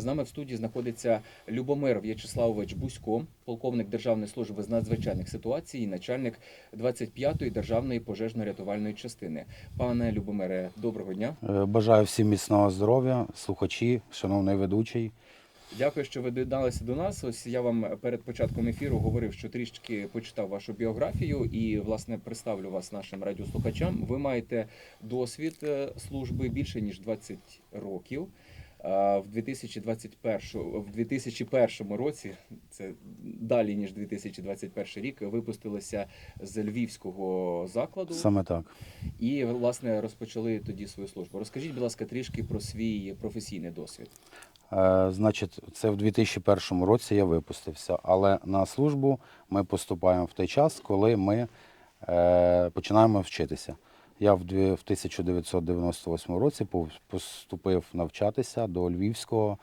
З нами в студії знаходиться Любомир В'ячеславович Бусько, полковник Державної служби з надзвичайних ситуацій, і начальник 25-ї державної пожежно-рятувальної частини. Пане Любомире, доброго дня. Е, Бажаю всім міцного здоров'я, слухачі, шановний ведучий. Дякую, що ви доєдналися до нас. Ось я вам перед початком ефіру говорив, що трішки почитав вашу біографію і власне представлю вас нашим радіослухачам. Ви маєте досвід е, служби більше ніж 20 років. В 2021, в 2001 році, це далі ніж 2021 рік, випустилися з львівського закладу Саме так. і власне розпочали тоді свою службу. Розкажіть, будь ласка, трішки про свій професійний досвід. Е, Значить, це в 2001 році я випустився, але на службу ми поступаємо в той час, коли ми е, починаємо вчитися. Я в 1998 році поступив навчатися до Львівського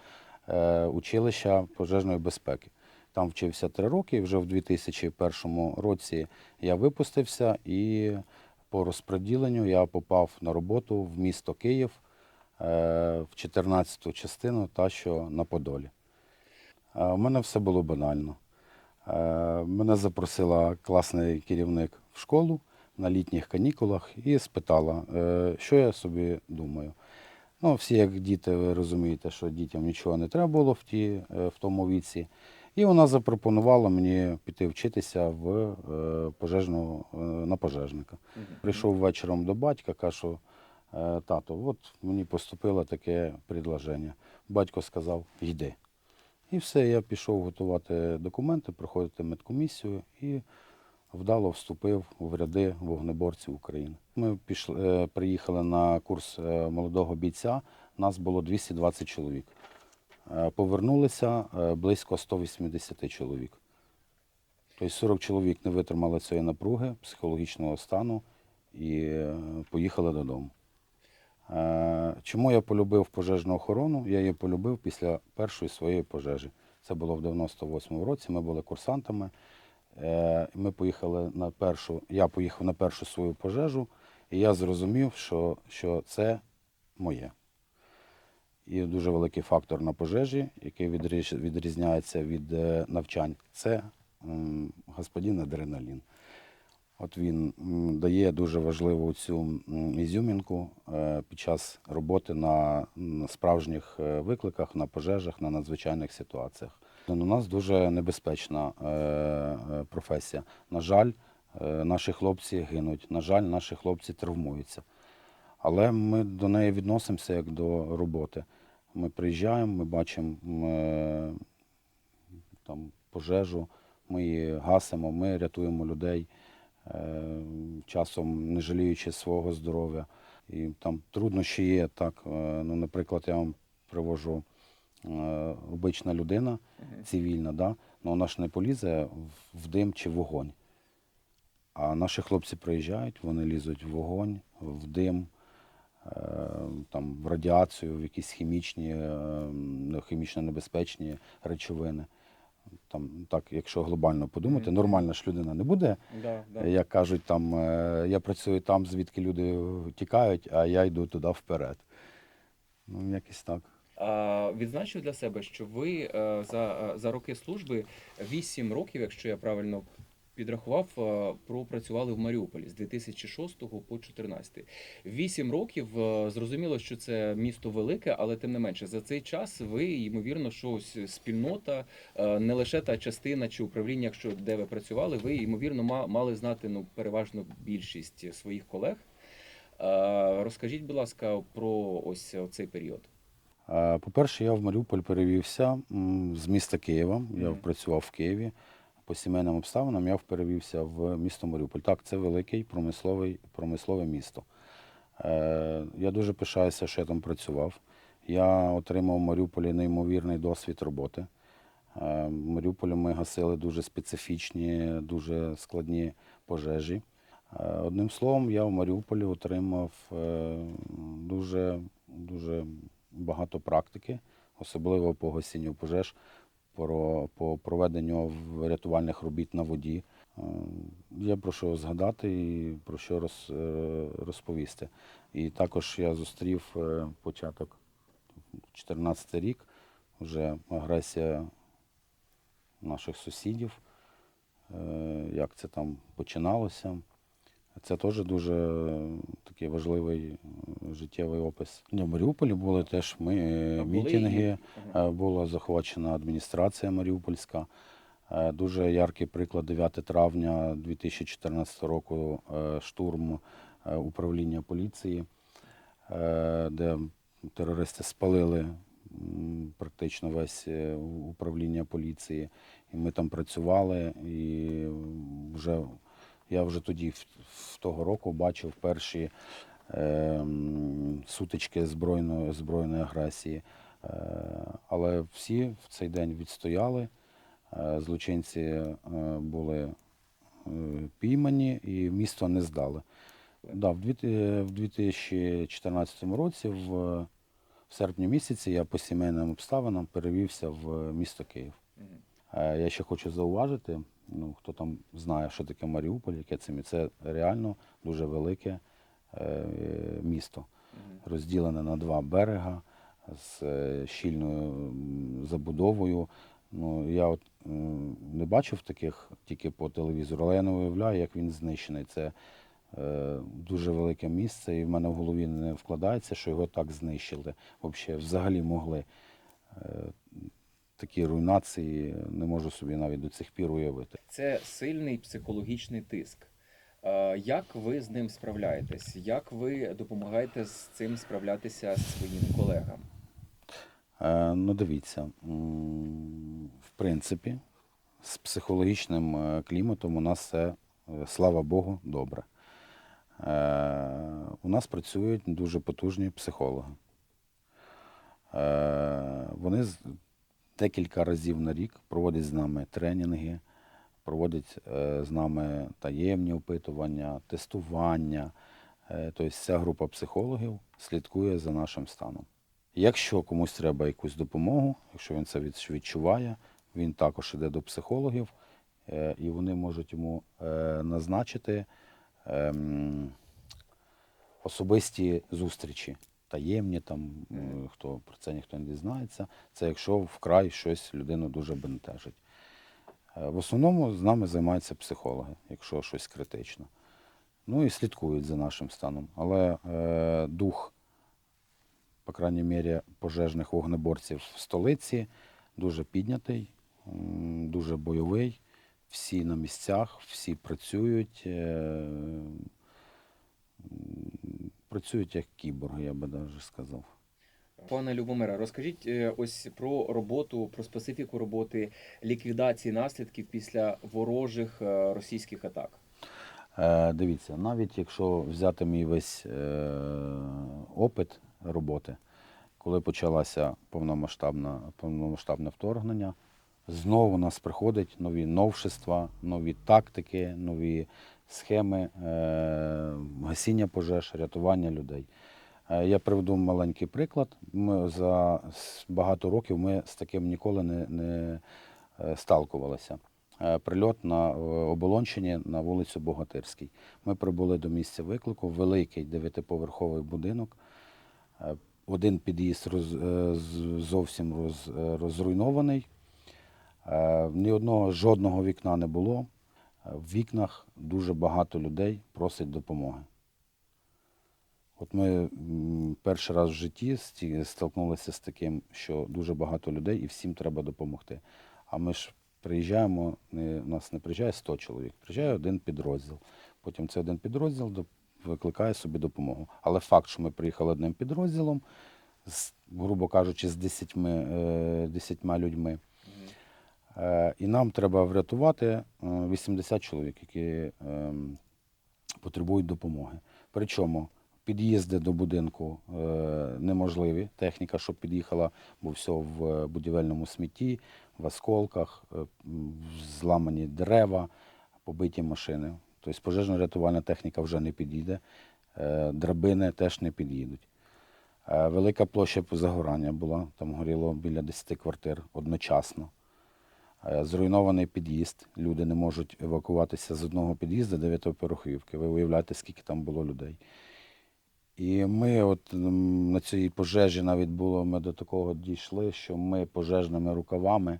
е, училища пожежної безпеки. Там вчився три роки, вже в 2001 році я випустився і по розподіленню я попав на роботу в місто Київ е, в 14-ту частину, та що на Подолі. Е, У мене все було банально. Е, Мене запросила класний керівник в школу на літніх канікулах і спитала, е, що я собі думаю. Ну, всі, як діти, ви розумієте, що дітям нічого не треба було в, ті, е, в тому віці. І вона запропонувала мені піти вчитися в е, пожежну, на пожежника. Прийшов вечором до батька, кажу, «Е, тато, от мені поступило таке предложення. Батько сказав, йди. І все, я пішов готувати документи, проходити медкомісію і вдало вступив в ряди вогнеборців України. Ми пішли, е, приїхали на курс е, молодого бійця, нас було 220 чоловік. Е, Повернулися близько 180 чоловік. Тобто 40 чоловік не витримали цієї напруги, психологічного стану і поїхали додому. Чому я полюбив пожежну охорону? Я її полюбив після першої своєї пожежі. Це було в 98-му році. Ми були курсантами. Е, Ми поїхали на першу, я поїхав на першу свою пожежу, і я зрозумів, що, що це моє. І дуже великий фактор на пожежі, який відрізняється від е, навчань, це господин адреналін. От він дає дуже важливу цю ізюмінку е, під час роботи на справжніх викликах, на пожежах, на надзвичайних ситуаціях. У нас дуже небезпечна е, е, професія. На жаль, е, наші хлопці гинуть, на жаль, наші хлопці травмуються. Але ми до неї відносимося як до роботи. Ми приїжджаємо, ми бачимо м, е, там, пожежу, ми її гасимо, ми рятуємо людей, часом не жаліючи свого здоров'я. І там труднощі є. Так, ну, наприклад, я вам привожу обична людина, цивільна, да? ну, вона ж не полізе в- дим чи в вогонь. А наші хлопці приїжджають, вони лізуть в вогонь, в дим, е, там, в радіацію, в якісь хімічні, е, ну, хімічно небезпечні речовини. Там, так, якщо глобально подумати, нормальна ж людина не буде. Да, да. Як кажуть, там, е, я працюю там, звідки люди тікають, а я йду туди вперед. Ну, якось так. Відзначив для себе, що ви е, за, за роки служби 8 років, якщо я правильно підрахував, е, пропрацювали в Маріуполі з 2006 по 2014. 8 років е, зрозуміло, що це місто велике, але тим не менше за цей час ви ймовірно, що ось спільнота, е, не лише та частина чи управління, якщо де ви працювали, ви ймовірно мали знати ну переважно більшість своїх колег. Е, Розкажіть, будь ласка, про ось цей період. Е, По-перше, я в Маріуполь перевівся з міста Києва. Я працював в Києві. По сімейним обставинам я перевівся в місто Маріуполь. Так, це великий промисловий, промислове місто. Е, Я дуже пишаюся, що я там працював. Я отримав в Маріуполі неймовірний досвід роботи. Е, В Маріуполі ми гасили дуже специфічні, дуже складні пожежі. Одним словом, я в Маріуполі отримав дуже, дуже багато практики, особливо по гасінню пожеж, по проведенню рятувальних робіт на воді. Е, Є про що згадати і про що е, розповісти. І також я зустрів е, початок 14 рік вже агресія наших сусідів, як це там починалося. Це теж дуже е, такий важливий е, життєвий опис. В Маріуполі були теж ми, е, мітинги, була захвачена адміністрація Маріупольська. Дуже яркий приклад 9 травня 2014 року штурм управління поліції, де терористи спалили практично весь управління поліції. І ми там працювали, і вже я вже тоді в, в того року бачив перші е, сутички збройної, збройної агресії. Е, але всі в цей день відстояли. Е, Злочинці е, були е, піймані і місто не здали. Да, в дві- е, в 2014 році, в, в серпні місяці, я по сімейним обставинам перевівся в місто Київ. Е, Я ще хочу зауважити, ну, хто там знає, що таке Маріуполь, яке це, це реально дуже велике е, місто, розділене на два берега з е, щільною забудовою. Ну, я от не бачив таких тільки по телевізору, але я не уявляю, як він знищений. Це е, дуже велике місце, і в мене в голові не вкладається, що його так знищили. Взагалі, взагалі могли. Е, такі руйнації не можу собі навіть до цих пір уявити. Це сильний психологічний тиск. Як ви з ним справляєтесь? Як ви допомагаєте з цим справлятися своїм колегам? Е, Ну, дивіться, в принципі, з психологічним е, кліматом у нас все, е, слава Богу, добре. У нас працюють дуже потужні психологи. Вони з- декілька разів на рік проводять з нами тренінги, проводять е, з нами таємні опитування, тестування. Е, Тобто вся група психологів слідкує за нашим станом. Якщо комусь треба якусь допомогу, якщо він це відчуває, він також йде до психологів, е, і вони можуть йому назначити ем, особисті зустрічі, таємні, там, е, хто про це ніхто не дізнається. Це якщо вкрай щось людину дуже бентежить. Е, В основному з нами займаються психологи, якщо щось критично. Ну і слідкують за нашим станом. Але е, дух, по крайній мірі, пожежних вогнеборців в столиці дуже піднятий, дуже бойовий. Всі на місцях, всі працюють. е, Працюють як кіборги, я би навіть сказав. Пане Любомире, розкажіть е, ось про роботу, про специфіку роботи ліквідації наслідків після ворожих е, російських атак. Е, дивіться, навіть якщо взяти мій весь е, опит роботи, коли почалося повномасштабне, повномасштабне вторгнення, знову у нас приходять нові новшества, нові тактики, нові схеми е, гасіння пожеж, рятування людей. Е, Я приведу маленький приклад. Ми за багато років ми з таким ніколи не, не е, сталкувалися. Прильот на оболонщині на вулицю Богатирській. Ми прибули до місця виклику, великий дев'ятиповерховий будинок. Один під'їзд роз, зовсім роз, розруйнований. Ні одного жодного вікна не було. В вікнах дуже багато людей просить допомоги. От ми перший раз в житті столкнулися з таким, що дуже багато людей і всім треба допомогти. А ми ж приїжджаємо, у нас не приїжджає 100 чоловік, приїжджає один підрозділ. Потім цей один підрозділ викликає собі допомогу. Але факт, що ми приїхали одним підрозділом, з, грубо кажучи, з 10, е, 10 людьми, Е, І нам треба врятувати е, 80 чоловік, які ем, потребують допомоги. Причому під'їзди до будинку е, неможливі. Техніка, щоб під'їхала, бо все в е, будівельному смітті, в осколках, е, зламані дерева, побиті машини. Тобто пожежно-рятувальна техніка вже не підійде, е, драбини теж не під'їдуть. Е, Велика площа загорання була, там горіло біля 10 квартир одночасно. Е, Зруйнований під'їзд. Люди не можуть евакуватися з одного під'їзду дев'ятиповерхівки. Ви уявляєте, скільки там було людей. І ми от на цій пожежі навіть було, ми до такого дійшли, що ми пожежними рукавами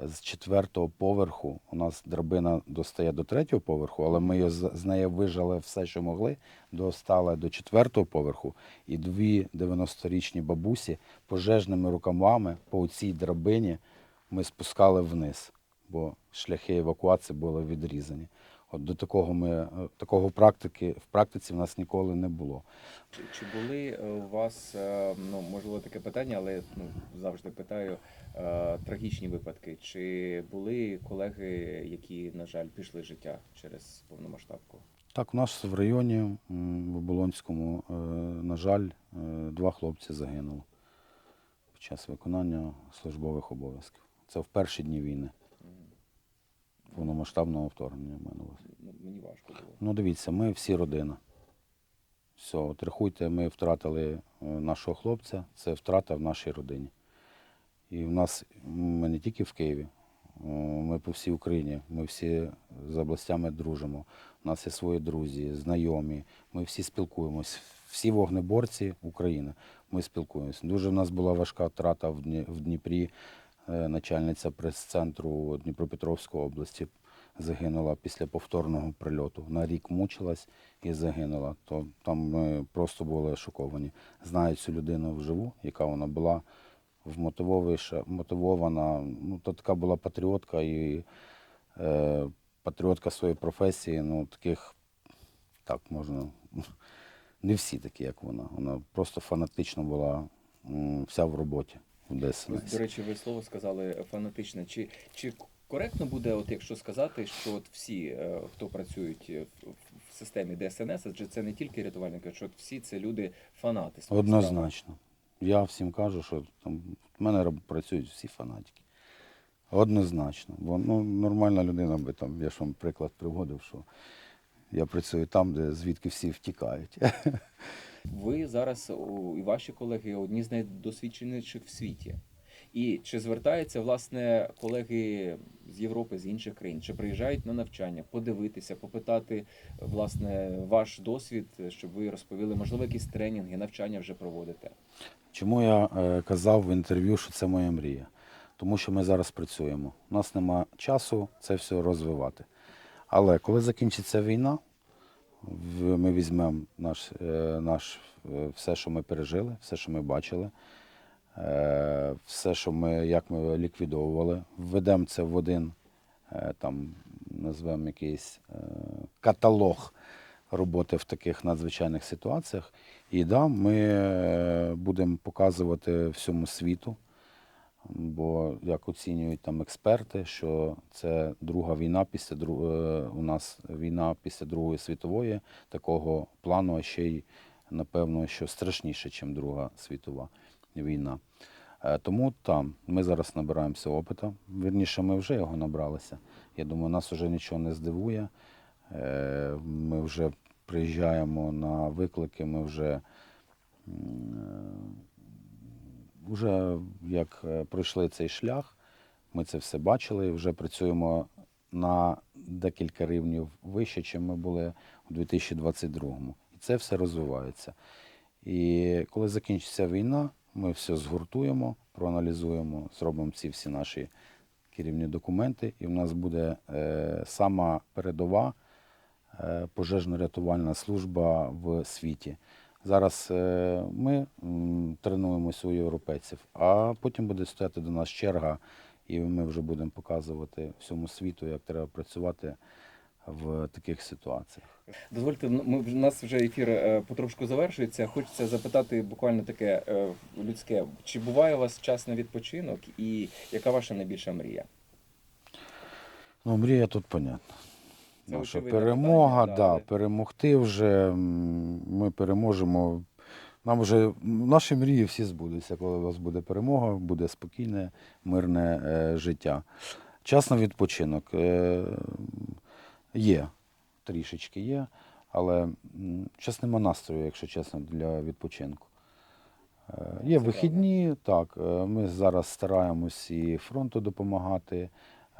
е, з четвертого поверху, у нас драбина достає до третього поверху, але ми з неї вижали все, що могли, достали до четвертого поверху. І дві 90-річні бабусі пожежними рукавами по цій драбині ми спускали вниз, бо шляхи евакуації були відрізані. От до такого ми е, такого практики в практиці в нас ніколи не було. Чи, чи були е, у вас, е, ну можливо, таке питання, але ну завжди питаю трагічні випадки? Чи були колеги, які, на жаль, пішли життя через повномасштабку? Так, у нас в районі в Оболонському, на жаль, два хлопці загинули під час виконання службових обов'язків. Це в перші дні війни, повномасштабного вторгнення. в мене. Ну, мені важко було. Ну, дивіться, ми всі родина. Все, от рахуйте, ми втратили е, нашого хлопця, це втрата в нашій родині. І в нас, ми не тільки в Києві, ми по всій Україні, ми всі з областями дружимо. У нас є свої друзі, знайомі, ми всі спілкуємось. Всі вогнеборці України, ми спілкуємося. Дуже в нас була важка втрата в Дніпрі. Е, Начальниця прес-центру Дніпропетровської області загинула після повторного прильоту. На рік мучилась і загинула. То там ми просто були шоковані. Знаю цю людину вживу, яка вона була вмотивовіша, мотивована. Ну, то така була патріотка і е, патріотка своєї професії. Ну, таких так можна. Не всі такі, як вона. Вона просто фанатично була вся в роботі в Ось, до речі, ви слово сказали фанатичне. Чи, чи коректно буде, от якщо сказати, що от всі, е, хто працюють в, системі ДСНС, адже це не тільки рятувальники, що от всі це люди фанати. Однозначно. Я всім кажу, що там в мене працюють всі фанатики. Однозначно. Бо ну, нормальна людина би там, я ж вам приклад приводив, що я працюю там, де звідки всі втікають. Ви зараз і ваші колеги одні з найдосвідченіших в світі. І чи звертаються власне колеги з Європи, з інших країн, чи приїжджають на навчання, подивитися, попитати власне ваш досвід, щоб ви розповіли, можливо, якісь тренінги, навчання вже проводите? Чому я е, казав в інтерв'ю, що це моя мрія? Тому що ми зараз працюємо. У нас нема часу це все розвивати. Але коли закінчиться війна, ми візьмемо наш, е, наш, е, все, що ми пережили, все, що ми бачили, е, все, що ми, як ми ліквідовували, введемо це в один там, назвемо якийсь каталог роботи в таких надзвичайних ситуаціях. І да, ми будемо показувати всьому світу, бо як оцінюють там експерти, що це друга війна після е, у нас війна після Другої світової такого плану, а ще й напевно, що страшніше, ніж Друга світова війна. Е, Тому там ми зараз набираємося опиту. Вірніше, ми вже його набралися. Я думаю, нас вже нічого не здивує. Е, Ми вже приїжджаємо на виклики, ми вже вже як е, пройшли цей шлях, ми це все бачили, вже працюємо на декілька рівнів вище, ніж ми були у 2022-му. І це все розвивається. І коли закінчиться війна, ми все згуртуємо, проаналізуємо, зробимо ці всі наші керівні документи, і в нас буде е, сама передова е, пожежно-рятувальна служба в світі. Зараз е, ми м, тренуємося у європейців, а потім буде стояти до нас черга, і ми вже будемо показувати всьому світу, як треба працювати в таких ситуаціях. Дозвольте, ми у нас вже ефір е, потрошку завершується. Хочеться запитати буквально таке е, людське: чи буває у вас час на відпочинок, і яка ваша найбільша мрія? Ну, мрія тут понятна. Наша перемога, питання, да, але- перемогти вже. Ми переможемо. Нам вже наші мрії всі збудуться, коли у вас буде перемога, буде спокійне, мирне е, життя. Час на відпочинок е, є, трішечки є, але зараз нема настрою, якщо чесно, для відпочинку. Е, Є вихідні, так. е, Ми зараз стараємось і фронту допомагати.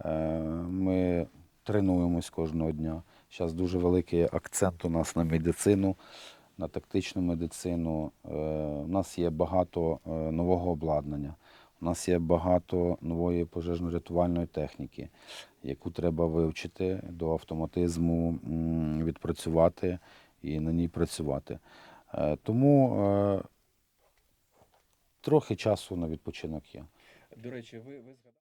е, Ми тренуємось кожного дня. Зараз дуже великий акцент у нас на медицину. на тактичну медицину. Е, У нас є багато е, нового обладнання. У нас є багато нової пожежно-рятувальної техніки, яку треба вивчити до автоматизму, відпрацювати і на ній працювати. Е, Тому е, трохи часу на відпочинок є. До речі, ви, ви.